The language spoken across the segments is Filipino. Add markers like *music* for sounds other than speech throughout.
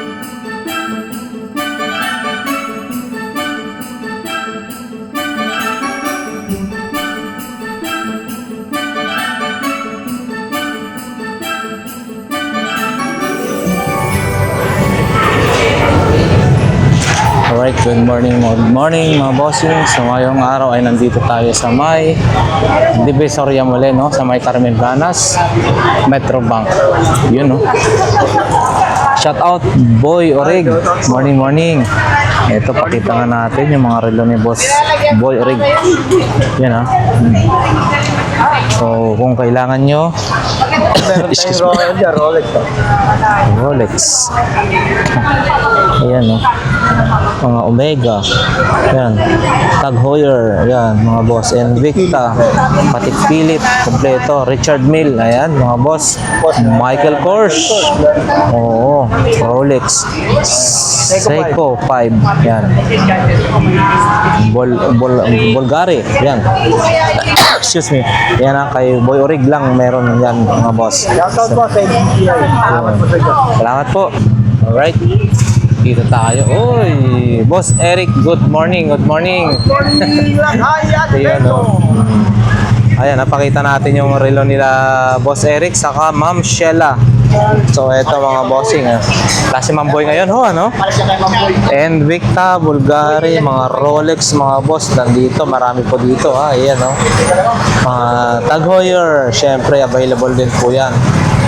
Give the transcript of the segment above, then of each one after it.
Alright, good morning, good morning mga bossing. So ngayong araw ay nandito tayo sa may Divisoria muli, no? Sa may Carmen Planas, Metro Bank. Yun, no? Shout out, Boy Orig. Morning, morning. Ito, pakita nga natin yung mga relo ni Boss Boy Orig. Yan, ha? So, kung kailangan nyo, *coughs* excuse me, Rolex to. Rolex. Ayan, no? Mga Omega. Ayan. Tag Heuer. Ayan, mga boss. Invicta. Patik Philip. Kompleto. Richard Mill. Ayan, mga boss. Michael Kors. Oo. Rolex. Seiko 5. Ayan. Bol, bol, Bulgari. Ayan. Excuse me. Ayan na, kay Boy Orig lang meron yan, mga boss. Shoutout po sa. Salamat po. Alright. Dito tayo. Uy, Boss Eric, good morning, good morning. *laughs* Ayan, Beto. oh. Ayan, napakita natin yung relo nila Boss Eric saka Ma'am Sheila. So, eto mga bossing. Ah. Klase Mamboy ngayon, ho, ano? Mamboy. Invicta, Bulgari, mga Rolex, mga boss, nandito. Marami po dito, ha. Ayan, no? Mga Tag Heuer, syempre, available din po yan.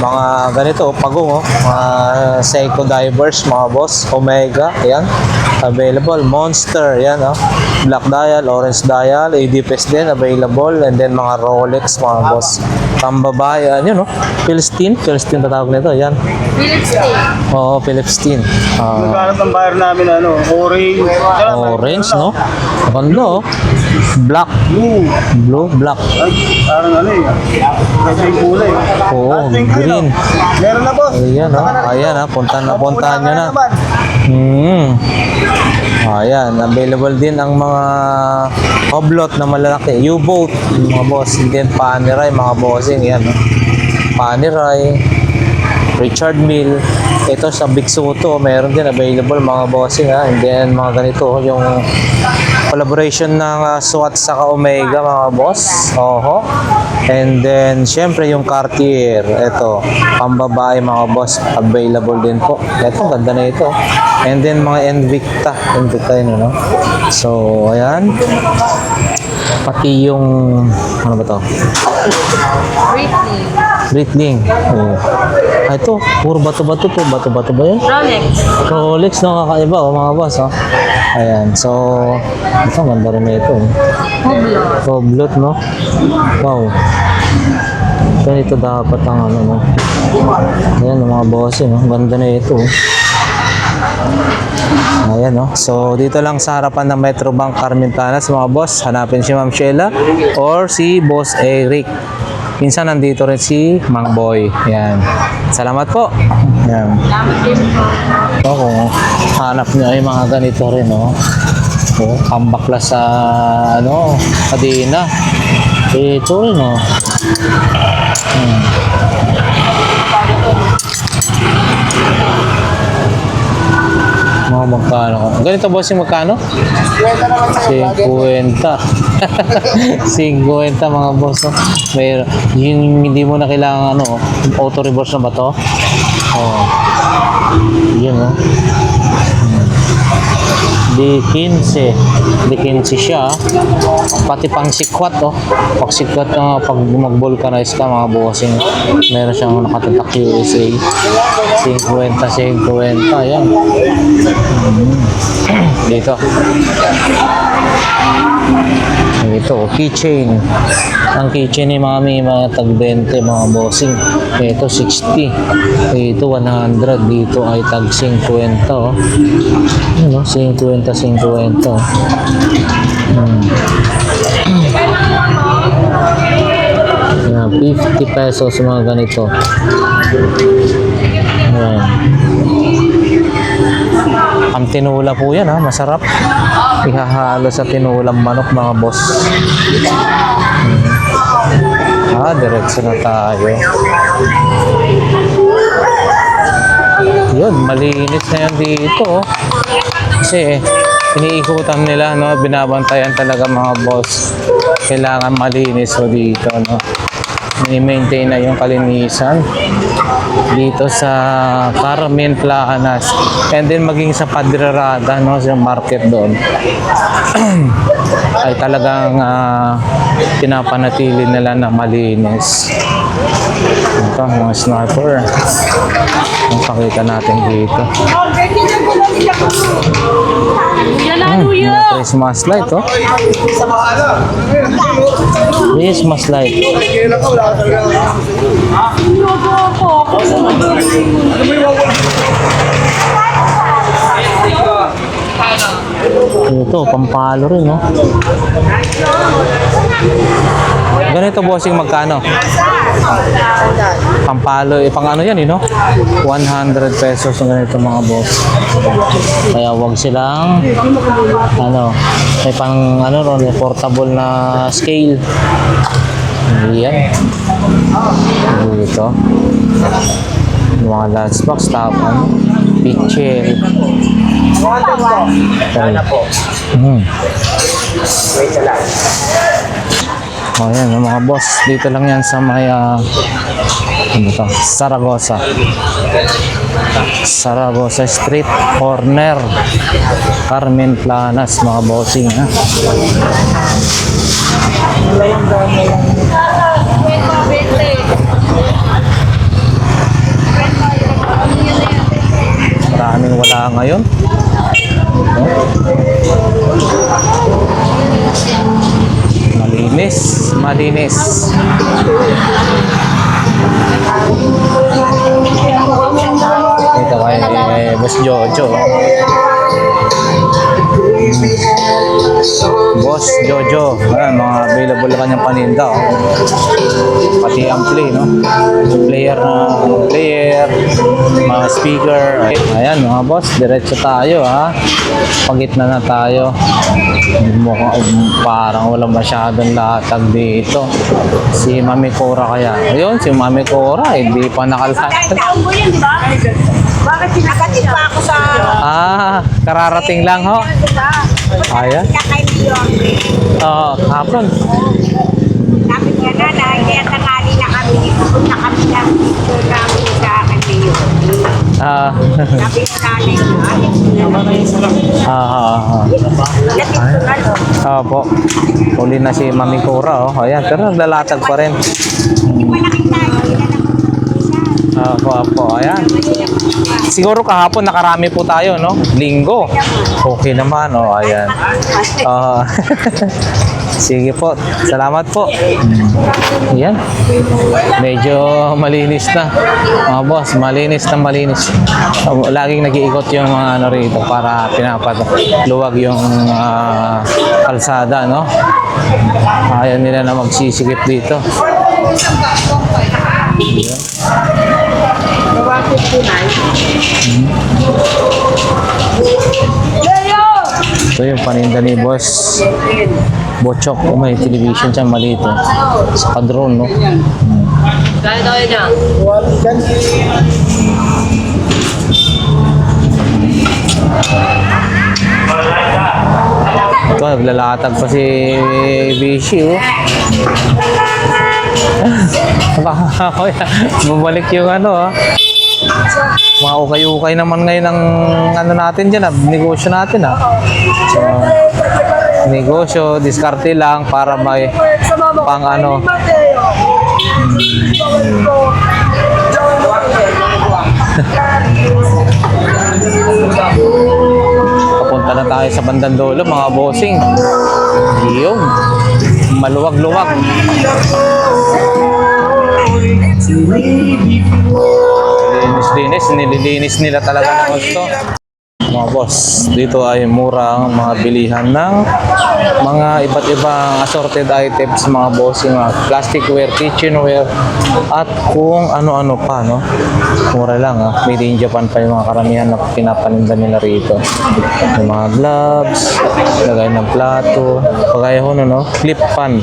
Mga ganito, pagong, oh. Mga Seiko Divers, mga boss. Omega, ayan. Available. Monster, ayan, oh. Black Dial, Orange Dial, ADPS din, available. And then, mga Rolex, mga boss. Pambabae, yun, no? Philistine, Philistine tatawag nito, ayan. Philips Steel. Oo, Philistine. Ah, Nagkaroon ng buyer namin ano, orange. Orange, no? Maganda, oh. Black. Blue. Blue, black. Ay, parang ano eh. Kasi yung kulay. Oo, green. Meron na boss. Ayan, oh. Ayan, ah. Punta na, puntahan nyo na. Hmm. Ayan, available din ang mga oblot na malalaki. U-boat, mga boss. Then, Panerai, mga bossing. Yan, oh. Panerai. Richard Mill. Ito sa Big Soto, meron din available mga bossing ha. And then mga ganito yung collaboration ng uh, SWAT sa Omega mga boss. Oho. And then syempre yung Cartier. Ito, pambabae mga boss, available din po. Ito, ganda na ito. And then mga Invicta. Invicta yun, no? So, ayan. Pati yung, ano ba to? Britney. Breitling. Oh. Ah, ito, puro bato-bato to. Bato-bato ba yan? Rolex. Rolex no kakaiba oh mga boss oh. Ayan, so ito ganda rin na ito. oh. Hublot. No. Wow. Ganito dapat ang ano no. Ayan mga boss no. Ganda na ito. oh. Ayan no. So dito lang sa harapan ng Metro Bank Carmen Planas mga boss, hanapin si Ma'am Sheila or si Boss Eric. Minsan nandito rin si Mang Boy. Yan. Salamat po. Yan. Salamat po. So, kung hanap nyo ay mga ganito rin, no? Oh, pambakla sa, ano, kadena. Ito rin, no? Hmm. Ka? Ganito boss yung magkano? Kwenta naman sa 50. 50 *laughs* mga boss. No? May, yung hindi mo na kailangan ano, auto reverse na ba to? Oh. Yun no. Hmm. Di 15. Di 15 siya. Pati pang sikwat oh. Pag sikwat na pag mag-vulcanize ka mga bossing. Meron siyang nakatatak USA. 50, 50. Yan. *clears throat* Dito. Ito, keychain. Ang keychain ni Mami, mga tag 20, mga bossing. Ito, 60. Ito, 100. Dito ay tag 50. Oh. Ano, 50, 50. Hmm. Yan, 50 pesos mga ganito. Yan. Ang tinula po yan ha, masarap. Ihahalo sa tinulang manok mga boss. Hmm. Ah, diretso na tayo. Yun, malinis na yun dito. oh. Kasi iniikutan nila, no? Binabantayan talaga mga boss. Kailangan malinis ho dito, no? I-maintain na yung kalinisan dito sa Carmen Planas and then maging sa Padrerada no sa market doon. *clears throat* Ay talagang ah, pinapanatili nila na malinis. Ito mga sniper ang pakita natin dito. Yan Mga Christmas light oh Christmas light Ito, pampalo rin, no? Ganito, bossing, magkano? Pampalo, eh, pang ano yan, eh, no? 100 pesos yung ganito, mga boss. Kaya wag silang, ano, may pang, ano, ron, portable na scale. Yan. Dito. Yung mga lunchbox, tapos, ano, pitcher. Ano po? Oh, yan, mga boss. Dito lang yan sa may, ah, ano to? Saragosa. Saragosa Street, corner. Carmen Planas, mga bossing, ha? Maraming wala ngayon. Malinis, malinis. Ito kay Boss Jojo. Boss Jojo, ayan, mga available na kanyang paninda. Oh. Pati ampli, no? Player na player, mga speaker. Ayan mga boss, diretso tayo ha. Pagitna na tayo. Mukhang parang wala masyadong latag dito. Si Mami Cora kaya. Ayun, si Mami Cora, hindi pa nakalatag. Yun, di ba? Bakit sinakatid pa ako sa... Ah, kararating lang ho. Ayan. Oo, hapon. Sabi niya na, dahil kaya tangali na kami, pupunta kami picture namin sa Leon. Ah, Sabi ko nanay ko, ah, ah, ah. Latid ko na lo. Opo. Uli na si Mami Cora, oh. Ayan, pero naglalatag pa rin. Hindi pa na nakita. Opo, opo. Ayan. Siguro kahapon nakarami po tayo, no? Linggo. Okay naman, oh. Ayan. Ah. *laughs* Sige po. Salamat po. Ayan. Medyo malinis na. Mga boss, malinis na malinis. Oh, Laging nag-iikot yung mga ano rito para pinapaluwag yung ah, kalsada, no? Ayaw nila na magsisikip dito. Ito yung paninda ni Boss Bochok. Oh, may television siya malito. Sa kadron, no? Kaya tayo dyan. Ito, naglalatag pa si Bishi, oh. Baka *laughs* bumalik yung ano, ah. Mga ukay-ukay naman ngayon ang ano natin dyan, ah, negosyo natin, ah. So, negosyo, diskarte lang para may pang ano. Papunta *laughs* tayo sa bandang dulo, mga bossing. Yung maluwag-luwag. Linis-linis, nililinis nila talaga ng gusto. Mga boss, dito ay mura ang mga bilihan ng mga iba't ibang assorted items mga boss, yung mga plasticware, kitchenware, at kung ano-ano pa, no? Mura lang, ha? Made in Japan pa yung mga karamihan na pinapaninda nila rito. Yung mga gloves, lagay ng plato, kagaya ho, no, no? Clip pan.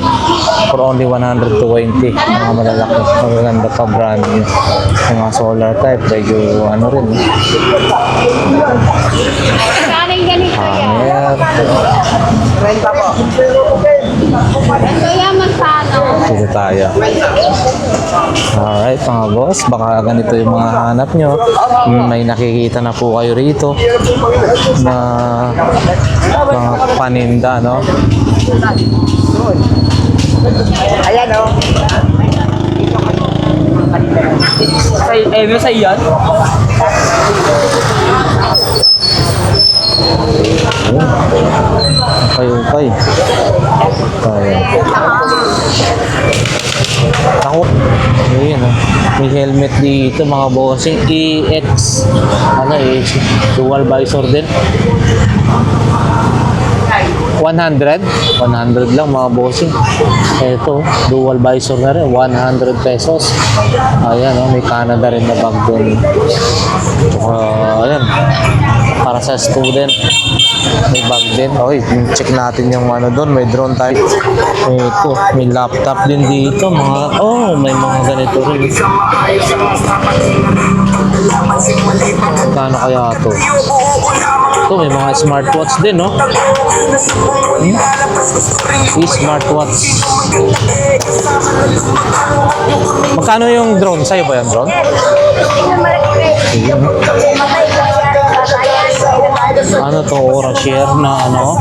For only 120. Mga malalaki. Magaganda pa brand. Yung mga solar type, medyo ano rin. eh. Ito yan, magkano? Dito tayo. Alright mga boss, baka ganito yung mga hanap nyo. Mm, May nakikita na po kayo rito na mga paninda, no? Ayan o. Sa, eh, may sa iyan? Ukay-ukay. Tayo. Ako, ayun oh. May helmet dito mga bossing. EX, ano eh, dual visor din. 100? 100 lang mga bossing. Ito, dual visor na rin. 100 pesos. Ayan, oh, may Canada rin na bag doon. Tsaka, ayan. Para sa student. May bag din. Okay, check natin yung ano doon. May drone tayo. Ito, may laptop din dito. Mga, oh, may mga ganito rin. Kano kaya to? Ito, may mga smartwatch din, no? Hmm? May smartwatch. Magkano yung drone? Sa'yo ba yung drone? Ayun. Ano to? Aura share na ano?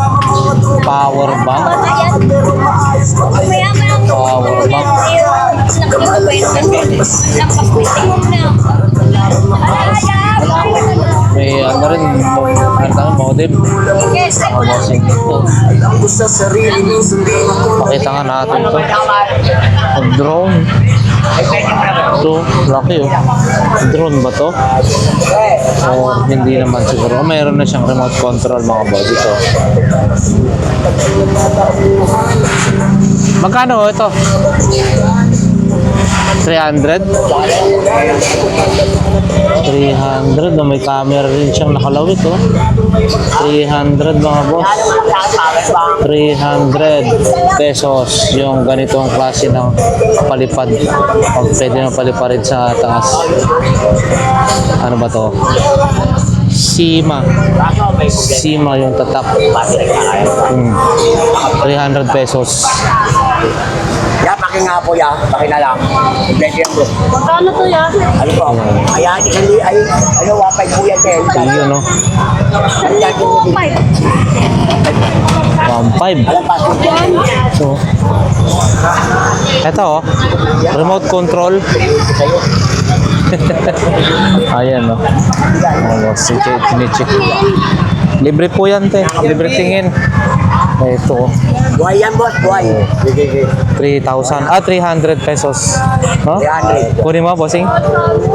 Power bank. Power bank. May ano rin, ano tawag, modem. Bossing ito. Pakita nga natin to. Drone. Ito, laki oh. Drone ba to? O hindi naman siguro. Mayroon na siyang remote control mga boss ito. Magkano ito? 300? 300 na may camera rin siyang nakalawit oh. 300 mga boss. 300 pesos yung ganitong klase ng palipad. Pag pwede na paliparin sa taas. Ano ba to? Sima. Sima yung tatak. Hmm. 300 pesos. Ya, paki nga po ya. Paki na lang. Pwede yan po. Magkano to yan? Ano po? Ayan, hindi, ay, ano, wapay po yan din. Yun no? Ano yan? 1.5. Po yan. So, ito oh. Remote control. *laughs* Ayan no. Oh, si Chinichik. Libre po yan te. Libre tingin. Ito. Buhay yan, boss. Buhay. Sige, sige. 3,000. Ah, 300 pesos. No? 300. Kunin mo, bossing.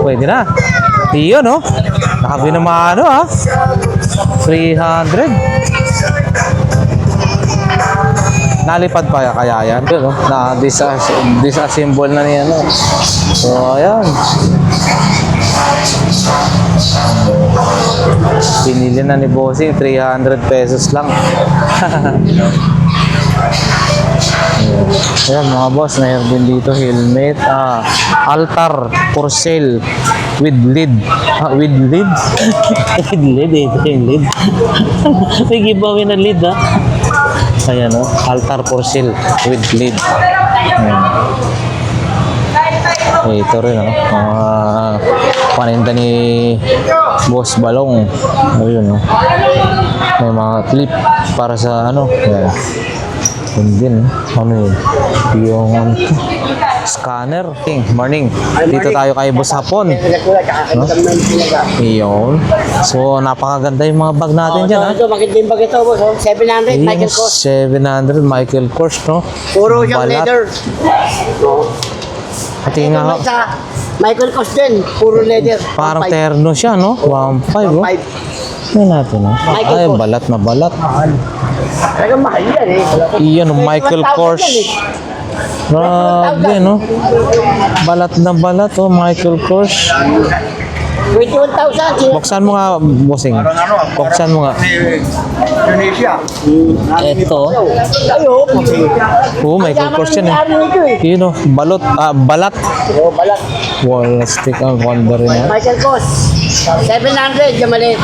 Pwede na. Iyo, no? Nakabi na ano, ha? 300. Nalipad pa kaya yan? Yun, no? Na disas disassemble na niya, no? So, ayan. Pinili na ni Bossing, 300 pesos lang. *laughs* Ayan mga boss, mayroon din dito helmet, ah, altar for sale with lid. Ah, with lid? *laughs* with lid, eh, ito *laughs* yung lid. May giveaway na lid ah. Ayan oh, altar for sale with lid. Ayan. Ito rin oh, mga paninda ni Boss Balong. Ayun oh. May mga clip para sa ano, ayan. Yun din, ano yun? Yung ano scanner. King, morning. Dito tayo kay Boss Hapon. Pinaga. Iyon. So, napakaganda yung mga bag natin dyan, ha? Ito, makita yung bag ito, boss. oh. 700, Michael Kors. 700 Michael Kors, no? Puro siyang leather. Pati nga, may isa, Michael Kors din. Puro leather. parang 1.5. terno siya, no? 1.5, oh. 1.5. Yan natin, no? Michael Ay, Kors. balat na balat. Talagang mahal yan eh. Iyan, oh, Michael 1,000 Kors. eh. Grabe, no? Balat na balat, oh, Michael Kors. 21,000. Sino? Buksan mo nga, bossing. Ano, ah, Buksan mo nga. Si Indonesia. Ito. Ayo. Oo, Michael Kors yan eh. eh. Yun oh, balot, ah, balat. Oh, balat. Wall stick ang ganda rin yan. Michael Kors. 700, yung maliit.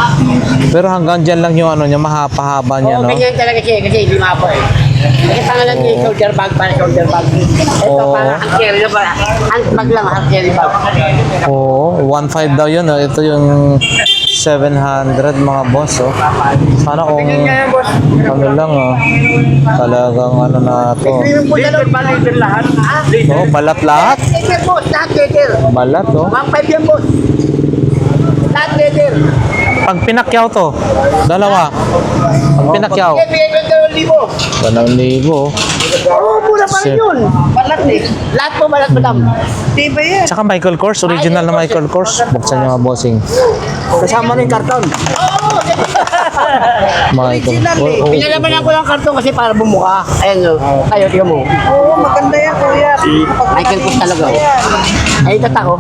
Pero hanggang dyan lang yung ano niya, mahapa-haba niya, Oo, no? ganyan talaga siya kasi lima po eh. Kasi pangalan niya yung shoulder bag para shoulder bag. Ito Oo. para hand carry na ba? Hand bag lang, hand carry bag. Oo, 1.5 daw yun. Oh. Ito yung 700 mga boss, oh. Sana kung ano lang, oh. Talagang ano na to. Lahat. Oh, balat lahat. Liter boss, lahat. Balat, oh. 1.5 yan boss. Lahat liter. Pag pinakyaw to, dalawa. Pag pinakyaw, dalawang libo. 2,000. oh. Oo, mura pa rin yun. Balat eh. Lahat po balat madam. Di ba yan? Tsaka Michael Kors, original na Michael Kors. Buksan nyo mga bossing. Kasama rin karton. Oo, Michael Kors. Oh, oh. Pinalabanan ko lang karton kasi para bumuka. Ayan o. Ayo, tingnan mo. Oo, maganda yan, kuya. Michael Kors talaga. oh. Ay, tatak ko.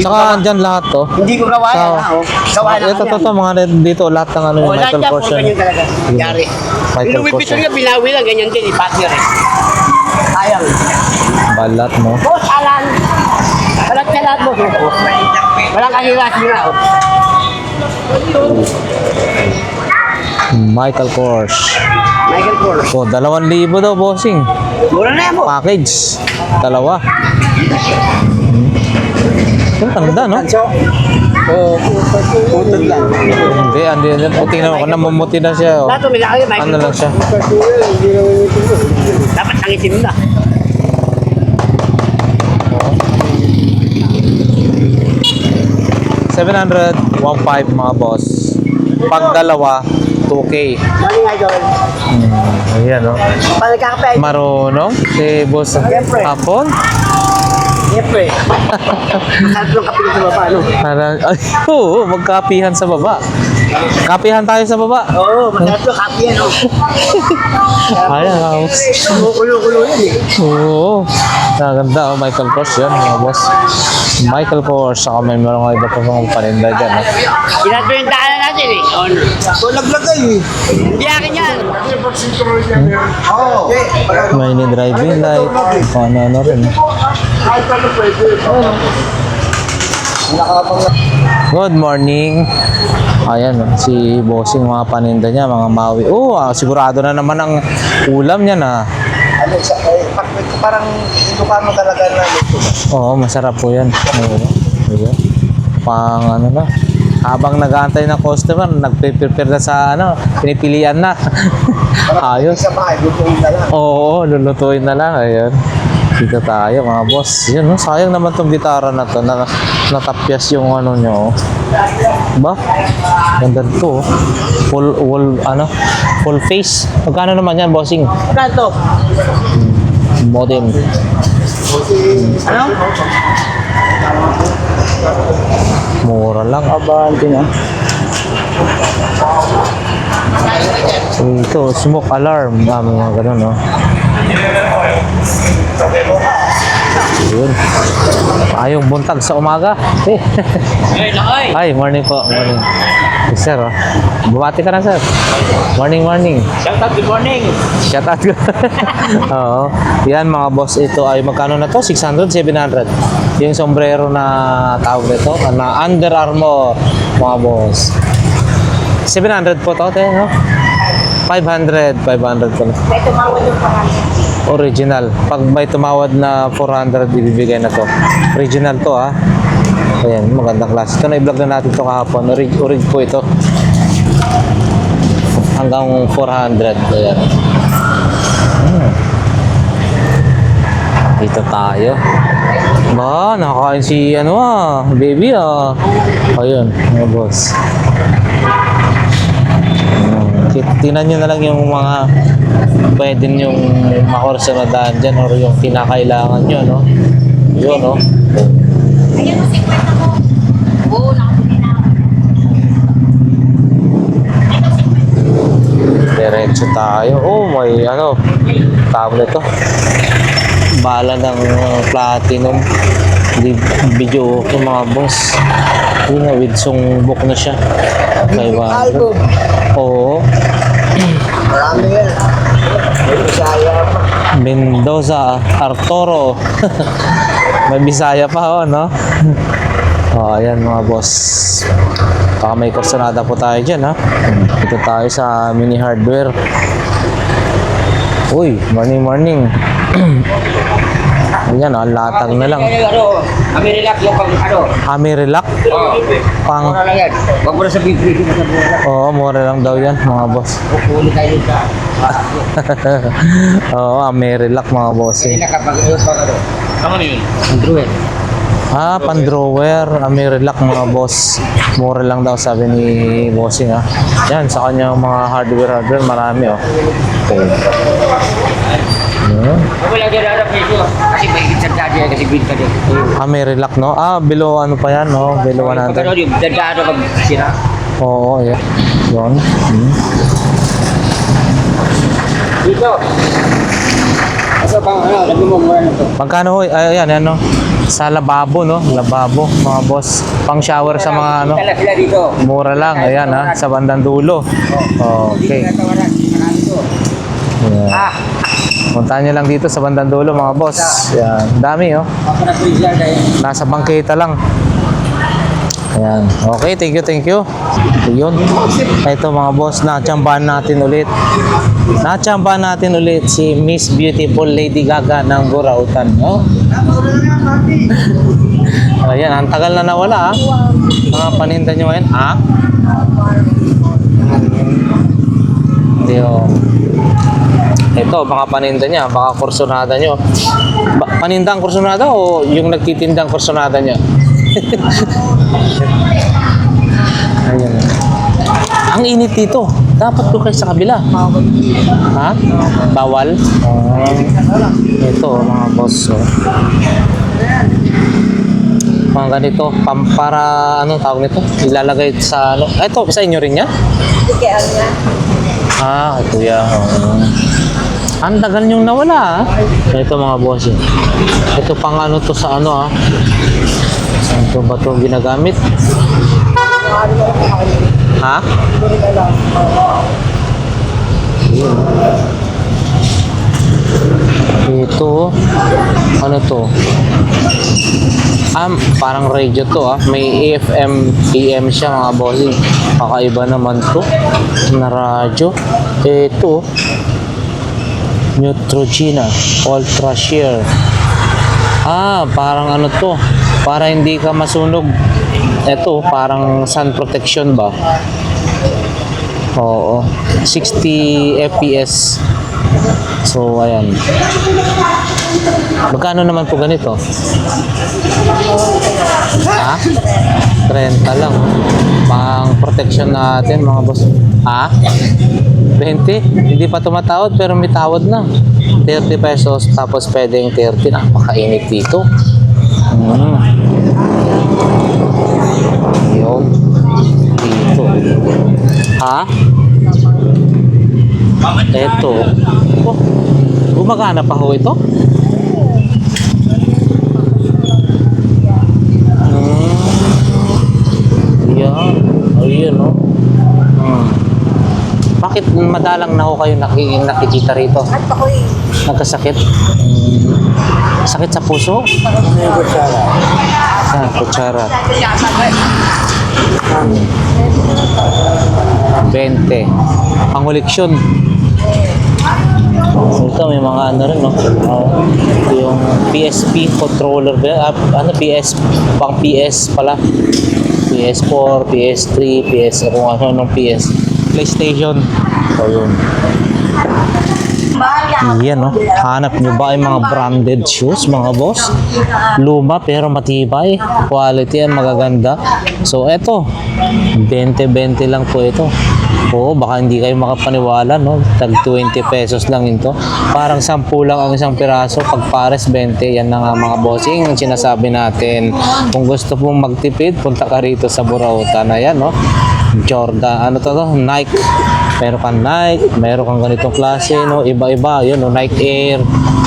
Yan. Tsaka andyan lahat to. Hindi ko gawa yan. ha, oh. Gawa lang ito, yan. to, to, mga red dito, lahat ng ano Oh, yung lahat Michael yan po, Kors yan. ganyan talaga. Yari. Michael Louis Kors Vuitton nga, binawi lang, ganyan din, ipatner eh. Sayang. Balat, no? Boss, Alan. Balat ka lahat, boss. oh. Walang kanila-sila. oh. Michael Kors. Michael Kors. Oh, 2,000 daw, bossing. Mura na yan, boss. Package. Dalawa. Ang ganda, no? Oo. Putol lang. Hindi, hindi. Puti na ako. Namumuti na siya. Oh. Lahat tumila kayo, Michael Ano lang siya? Dapat nangitim na. Seven hundred, one five mga boss. Pag dalawa, 2K. Morning, idol. Hmm, ayan, no? Paano kakapay? Marunong si boss. Hapon. Siyempre. Masarap yung kape sa baba, ano? Parang, ay, oo, magkapihan sa baba. Kapihan tayo sa baba. Oo, masarap yung kape yan, oh. *laughs* Ayan, house. Kumukulo-kulo yan, eh. Oo. Naganda, oh, Michael Kors yan, mga boss. Michael Kors, saka may mga iba pa mga paninda dyan. Eh. Sinato yung daanan natin, eh. Oh, no. Kung naglagay eh. Hindi akin yan. Oo. May ni driving light, kung ano-ano rin. Good morning. Ayan, si Bossing mga paninda niya, mga mawi. Oh, ah, sigurado na naman ang ulam niya na. Ano, sa, eh, parang Ilocano talaga na luto. Oo, masarap po yan. Oo. Ayan. Pang ano na. Habang nag-aantay ng customer, nagpe-prepare na sa ano, pinipilian na. *laughs* Ayos. Sa bahay, lutuin na lang. Oo, lulutuin na lang. Ayan. Dito tayo mga boss. Yun, no? sayang naman tong gitara na to. Na, natapyas yung ano nyo. Ba? Ganda to. oh. Full, full, ano? Full face. Magkano naman yan, bossing? Kanto. Modem. Ano? Mura lang. Abante na. So ito, smoke alarm. Ah, mga ganun, no? Yun. Ayong buntag sa umaga. Eh. Ay, morning po. Morning. Yes, sir, oh. Bumati ka na, sir. Morning, morning. Shout out, good morning. Shout out. *laughs* Oo. Yan, mga boss. Ito ay magkano na to? 600, 700. Yung sombrero na tawag nito, na Under Armour, mga boss. 700 po to, te, no? 500, 500 pala. May tumawad yung. Original. Pag may tumawad na 400, ibibigay na to. Original to, ha? Ayan, magandang klase. Ito na i-vlog na natin to kahapon. Orig, orig po ito. Hanggang 400. Ayan. Hmm. Dito tayo. Ba, nakakain si ano ah, baby ah. Ayun, mga boss. Tingnan nyo na lang yung mga pwede yung makursa na daan dyan or yung kinakailangan nyo, no? Yun, no? Ayan mo, 50 mo. Oo, nakapili na ako. Diretso tayo. Oh, may ano, tawag na to. Bala ng uh, platinum. Di, video okay mga boss. Yun nga, with book na siya. Kay Album. Oo. Marami yan. Mendoza, Arturo. *laughs* may Bisaya pa, oh, no? oh, ayan mga boss. Baka may kursunada po tayo dyan, ha? Ito tayo sa mini hardware. Uy, morning, morning. *clears throat* Ayan, oh, latag na lang. Ano, kami relax yung pang ano. Ami relax. Oh, Pang, mura lang yan. Huwag mo na sabihin presyo sa mura. oo, mura lang daw yan, mga boss. Pupuli tayo sa *laughs* Oo, Ami relax, mga. Hindi na kapag yung pang ano. Na yun. Andrew eh. Ah, pan-drawer, Amirilac mga boss. Mura lang daw sabi ni bossing ah. Yan, sa kanyang mga hardware hardware, marami oh. Okay. Yan. Mo lang dyan harap presyo. Kasi may sa dyan kasi bid ka din. Amirilac no? Ah, below ano pa yan no? Below Pag ano 100. yung dadaan pag sira. Oo, yeah. Yun. Hmm. Dito. Asa pang ano, labi mo mura na to. Magkano hoy? Ay, ayan, ano? Sa lababo no? Lababo, mga boss. Pang shower sa mga ano? Sila dito. Mura lang, ayan ha, sa bandang dulo. Okay. Marami to. Yan. Ah, Puntahan nyo lang dito sa bandang dulo mga boss. Yan. Dami oh. Nasa bangketa lang. Ayan. Okay, thank you, thank you. Yun. Ito mga boss, natsambahan natin ulit. Natsambahan natin ulit si Miss Beautiful Lady Gaga ng Burautan. Oh. *laughs* Ayan, ang tagal na nawala ah. Mga paninda nyo ngayon. Ah? Hindi oh. Ito, mga paninda niya, baka kursunada nyo. Ba- paninda ang kursunada o yung nagtitindang kursunada niya? *laughs* Ang init dito. Dapat ko kayo sa kabila. Ha? Bawal? Ah, ito, mga boss. Oh. Mga ganito, pam, para ano tawag nito? Ilalagay sa ano? Ah, Ito, sa inyo rin yan? Sige, ano yan? Ah, yan. Oo. Ang tagal niyong nawala ah. Ito mga boss. eh. Ito pang ano to sa ano ah. Saan to ba to ginagamit? Ha? Ito, ano to? Um, parang radio to ah. May AFM, AM siya mga bossing. Kakaiba naman to na radyo. Ito, Neutrogena Ultra Shear. Ah, parang ano to? Para hindi ka masunog. Ito, parang sun protection ba? Oo. 60 FPS. So, ayan. Magkano naman po ganito? Ha? 30 lang. Pang protection natin, mga boss. Ha? 20? Hindi pa tumatawad pero may tawad na. 30 pesos tapos pwedeng 30. Napakainit dito. Mm. Yun. Dito. Ha? Eto. Oh, gumagana pa ho ito? Hmm. Yan. Ayun, no? Hmm. Bakit madalang na ho kayo naki, nakikita rito? At ako'y Nagkasakit? Sakit sa puso? Sa kutsara. 20. Panguliksyon. Ito may mga ano rin, no? Ah, yung PSP controller? Ah, ano PS? Pang PS pala. PS4, PS3, PS, kung ano nung PS. PlayStation. So yun. Yan, no? Hanap nyo ba ay mga branded shoes, mga boss? Luma pero matibay. Quality yan, magaganda. So, eto. 20-20 lang po ito. Oo, baka hindi kayo makapaniwala, no? Tag 20 pesos lang ito. Parang 10 lang ang isang piraso. Pag pares 20, yan na nga mga bossing ang sinasabi natin. Kung gusto pong magtipid, punta ka rito sa Burautan. Ayan, no? Jordan, ano to to? Nike. Meron kang Nike, meron kang ganitong klase, no? Iba-iba, yun, no? Nike Air,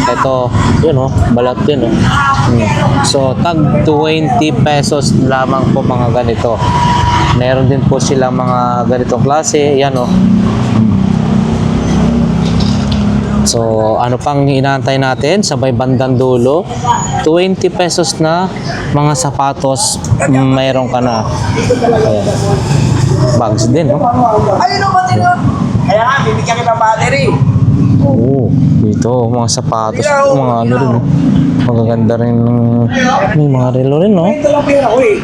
Ito, yun oh, balat din oh. Hmm. So, tag 20 pesos lamang po mga ganito. Meron din po silang mga ganitong klase. Yan oh. So, ano pang inaantay natin sa may bandang dulo? 20 pesos na mga sapatos, mayroon ka na. Ayan. Bags din, no? Ayun o, pati na. Kaya nga, bibigyan kita battery. Oo, dito, mga sapatos, mga ano rin, no? Magaganda rin ng, may mga relo rin, no? Ito lang pera ko eh.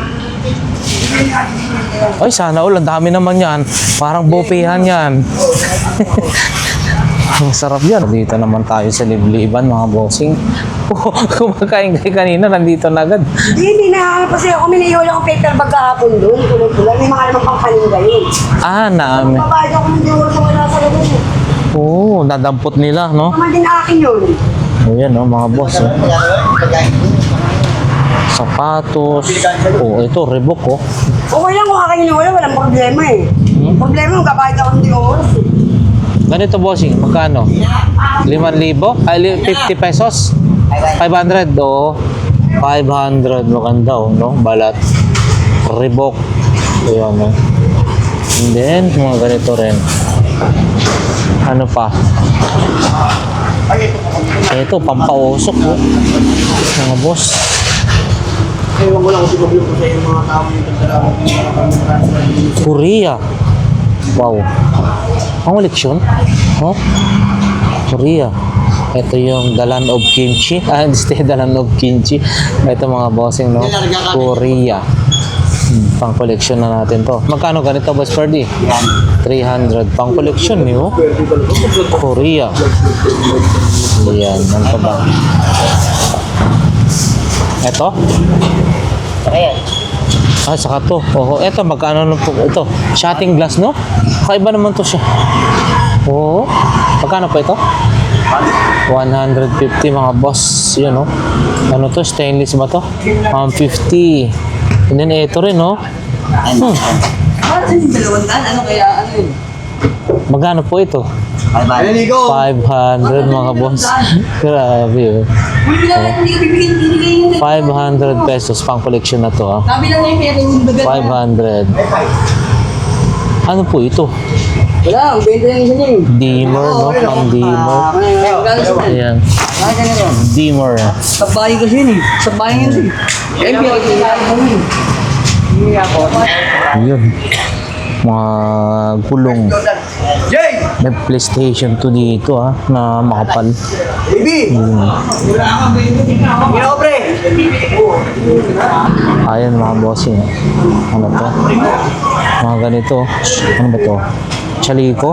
Ay, sana all, ang dami naman yan. Parang bupihan yan. *laughs* Ang sarap yan. Dito naman tayo sa libliban, mga bossing. *laughs* Oh, kumakain kayo kanina, nandito na agad. Hindi, hindi na. Kasi ako minayula ko paper bag kahapon doon. Kulay-kulay. May mga naman pang paninda yun. Ah, naami. Babayad ako ng sa wala sa loob. Oo, nadampot nila, no? Naman din akin yun. O yan, no, mga boss. Oh. Sapatos. Oh, ito, Reebok, oh. Okay lang kung akin wala, walang problema eh. Problema yung kabayad ako ng diwala. Ganito, bossing, magkano? 5,000? Ay, li- 50 pesos? 500, oo. 500, maganda, oh, no? Balat. Reebok. Ayan, no? And then, mga ganito rin. Ano pa? Ito, pampausok, oh. Mga boss. Ewan ko lang kung siguro sa mga tao yung pang-transfer. Korea. Wow. Ang koleksyon? Oh? Korea. Ito yung Dalan of Kimchi. *laughs* Ah, hindi Dalan of Kimchi. Ito mga bossing, no? Korea. Hmm, pang collection na natin to. Magkano ganito, Boss Ferdy? 300. Pang collection niyo. Korea. Yan. Ano pa ba? Ito? Ah, saka to. Oo, eto, magkano na po? Ito, shotting glass, no? Kakaiba naman to siya. Oo. Magkano pa ito? 150 mga boss. Yun, no? Ano to? Stainless ba to? 150. And then ito rin, no? Hmm. Yung dalawang daan, ano kaya, ano yun? Magkano po ito? Naligo! 500 mga boss. *laughs* Grabe, oh. Binigay yung 500 pesos pang collection na to, ah. Sabi lang niya yung pera yung bagal. 500. Ano po ito? Wala, ang benta yung isa niya eh. Dimmer, no? Pang dimmer. Ayan. Dimmer. Sa bahay kasi yun eh. Sa bahay yun eh. Pinag-iilaan mo yun. Mga gulong. Jay! May PlayStation 2 dito ha, na makapal. Baby! Hmm. Ayan mga bossing. Ano to? Mga ganito. Ano ba to? Chaliko?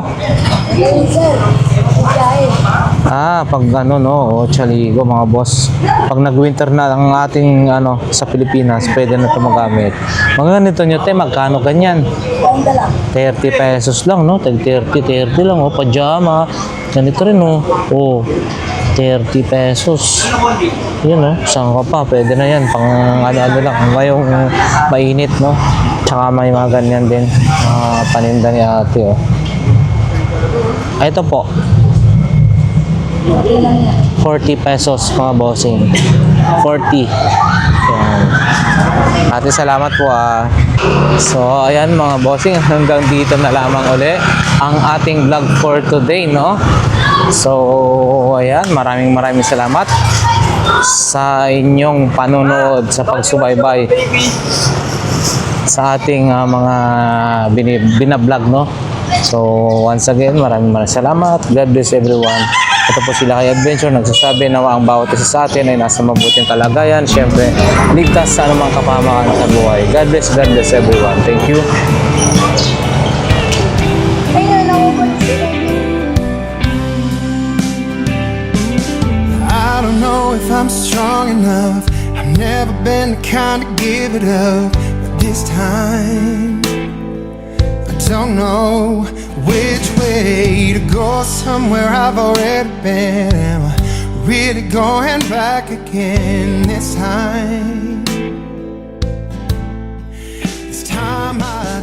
Ah, pag ano no, oh, chaligo mga boss. Pag nag-winter na ang ating ano sa Pilipinas, pwede na ito magamit. Mga ganito nyo, te, magkano ganyan? 30 pesos lang, no? Tag 30, 30 lang, oh, pajama. Ganito rin, oh. Oh, 30 pesos. Yun, oh. Saan ka pa? Pwede na yan. Pang ano-ano lang. Ngayong mainit, no? Tsaka may mga ganyan din. Mga paninda ni ate, oh. Ah, Ito po. 40 pesos mga bossing. 40. Yan. Ate, salamat po ah. So, ayan mga bossing, hanggang dito na lamang uli ang ating vlog for today, no? So, ayan, maraming maraming salamat sa inyong panonood sa pagsubaybay sa ating ah, mga binablog, no? So, once again, maraming maraming salamat. God bless everyone. Ito po sila kay Adventure, nagsasabi na ang bawat isa sa atin ay nasa mabuting kalagayan. Siyempre, ligtas sa anumang kapahamakan sa buhay. God bless, God bless everyone. Thank you. strong enough. I've never been the kind to give it up, but this time I don't know which way to go. Somewhere I've already been. Am I really going back again this time? This time I.